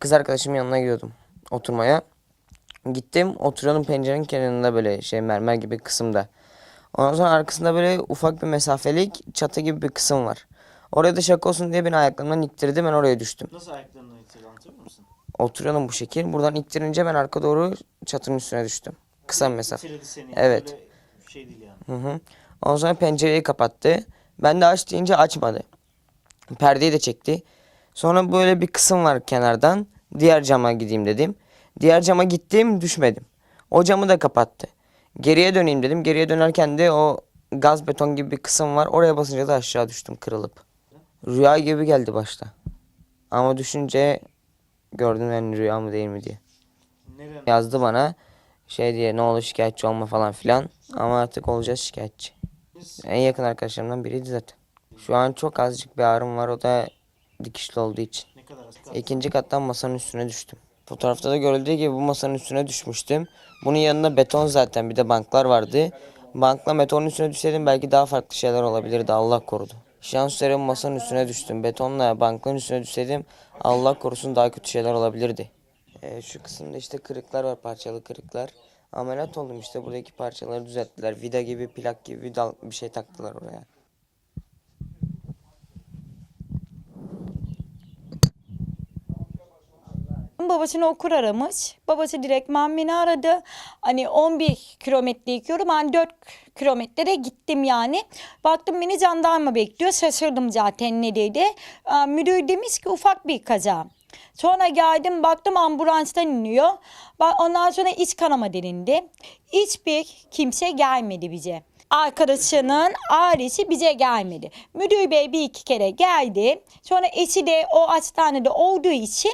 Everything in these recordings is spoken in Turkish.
Kız arkadaşımın yanına gidiyordum oturmaya. Gittim oturuyordum pencerenin kenarında böyle şey mermer gibi kısımda. Ondan sonra arkasında böyle ufak bir mesafelik çatı gibi bir kısım var. Oraya da şaka olsun diye beni ayaklarımdan ittirdi ben oraya düştüm. Nasıl ayaklarını itirdi anlatabilir misin? Oturuyordum bu şekil. Buradan ittirince ben arka doğru çatının üstüne düştüm. Kısa bir mesafe. İtirdi seni. Evet. Böyle şey değil yani. Hı hı. Ondan sonra pencereyi kapattı. Ben de aç deyince açmadı. Perdeyi de çekti. Sonra böyle bir kısım var kenardan. Diğer cama gideyim dedim. Diğer cama gittim düşmedim. O camı da kapattı. Geriye döneyim dedim. Geriye dönerken de o gaz beton gibi bir kısım var. Oraya basınca da aşağı düştüm kırılıp. Rüya gibi geldi başta. Ama düşünce gördüm yani rüya mı değil mi diye. Neren? Yazdı bana şey diye ne olur şikayetçi olma falan filan. Ama artık olacağız şikayetçi. En yakın arkadaşlarımdan biriydi zaten. Şu an çok azıcık bir ağrım var o da dikişli olduğu için. İkinci kattan masanın üstüne düştüm. Fotoğrafta da görüldüğü gibi bu masanın üstüne düşmüştüm. Bunun yanında beton zaten bir de banklar vardı. Bankla betonun üstüne düşseydim belki daha farklı şeyler olabilirdi Allah korudu. Şans masanın üstüne düştüm. Betonla bankların üstüne düşseydim Allah korusun daha kötü şeyler olabilirdi. Ee, şu kısımda işte kırıklar var parçalı kırıklar. Ameliyat oldum işte buradaki parçaları düzelttiler. Vida gibi plak gibi bir şey taktılar oraya. Babasını okur aramış. Babası direktman beni aradı. Hani 11 kilometre yıkıyorum. Ben 4 kilometrede gittim yani. Baktım beni jandarma bekliyor. Şaşırdım zaten ne dedi. Müdür demiş ki ufak bir kaza. Sonra geldim baktım ambulanstan iniyor. Ondan sonra iç kanama denildi. Hiçbir kimse gelmedi bize. Arkadaşının ailesi bize gelmedi. Müdür bey bir iki kere geldi. Sonra eşi de o hastanede olduğu için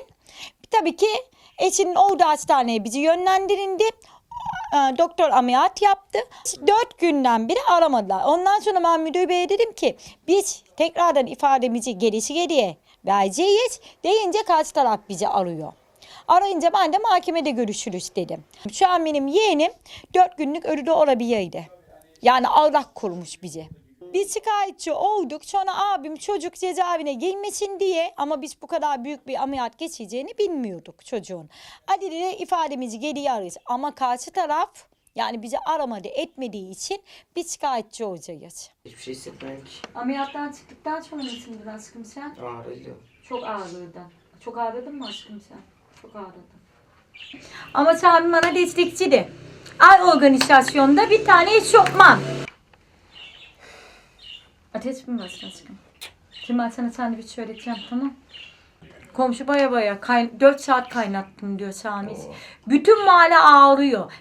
Tabii ki eşinin olduğu hastaneye bizi yönlendirildi. Ee, Doktor ameliyat yaptı. Dört günden beri aramadılar. Ondan sonra ben müdür beye dedim ki biz tekrardan ifademizi gerisi geriye vereceğiz. Deyince karşı taraf bizi arıyor. Arayınca ben de mahkemede görüşürüz dedim. Şu an benim yeğenim dört günlük ölüde olabilirdi. Yani Allah kurmuş bizi. Biz şikayetçi olduk. Sonra abim çocuk cezaevine girmesin diye ama biz bu kadar büyük bir ameliyat geçeceğini bilmiyorduk çocuğun. Hadi de ifademizi geriye ararız. Ama karşı taraf yani bizi aramadı etmediği için biz şikayetçi olacağız. Hiçbir şey hissetmedim ki. Ameliyattan çıktıktan sonra nasıldın aşkım sen? Ağrıydı. Çok ağrıdı. Çok ağrıdın mı aşkım sen? Çok ağrıdı. Ama Sami bana destekçiydi. Ay organizasyonda bir tane eşofman. Ateş mi var aşkım? Şimdi ben sana sandviç söyleyeceğim tamam Komşu baya baya kay 4 saat kaynattım diyor Sami. Bütün mahalle ağrıyor.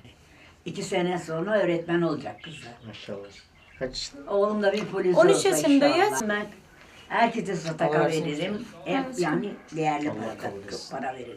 İki sene sonra öğretmen olacak kızlar. Maşallah. Kaç Oğlum da bir polis 13 olsa yaşındayız. inşallah. Ben herkese sadaka Allah razı olsun. veririm. Hep yani değerli para, para veririm.